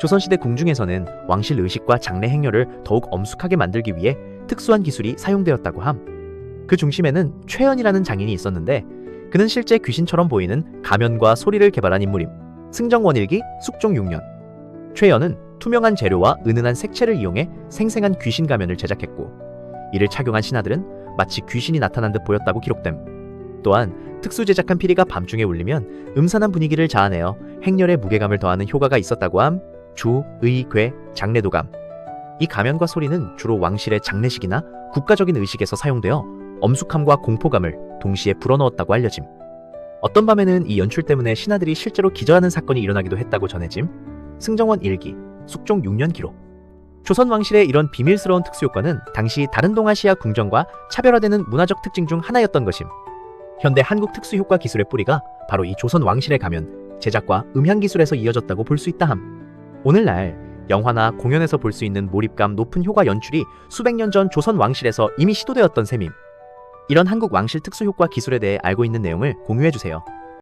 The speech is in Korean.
조선시대 궁중에서는 왕실 의식과 장례 행렬을 더욱 엄숙하게 만들기 위해 특수한 기술이 사용되었다고 함. 그 중심에는 최연이라는 장인이 있었는데 그는 실제 귀신처럼 보이는 가면과 소리를 개발한 인물임. 승정원일기 숙종 6년. 최연은 투명한 재료와 은은한 색채를 이용해 생생한 귀신 가면을 제작했고 이를 착용한 신하들은 마치 귀신이 나타난 듯 보였다고 기록됨. 또한 특수 제작한 피리가 밤중에 울리면 음산한 분위기를 자아내어 행렬의 무게감을 더하는 효과가 있었다고 함. 주, 의, 괴, 장례도감. 이 가면과 소리는 주로 왕실의 장례식이나 국가적인 의식에서 사용되어 엄숙함과 공포감을 동시에 불어넣었다고 알려짐. 어떤 밤에는 이 연출 때문에 신하들이 실제로 기절하는 사건이 일어나기도 했다고 전해짐. 승정원 일기, 숙종 6년 기록. 조선 왕실의 이런 비밀스러운 특수 효과는 당시 다른 동아시아 궁정과 차별화되는 문화적 특징 중 하나였던 것임. 현대 한국 특수 효과 기술의 뿌리가 바로 이 조선 왕실의 가면, 제작과 음향 기술에서 이어졌다고 볼 수 있다 함. 오늘날 영화나 공연에서 볼 수 있는 몰입감 높은 효과 연출이 수백 년 전 조선 왕실에서 이미 시도되었던 셈임. 이런 한국 왕실 특수 효과 기술에 대해 알고 있는 내용을 공유해 주세요.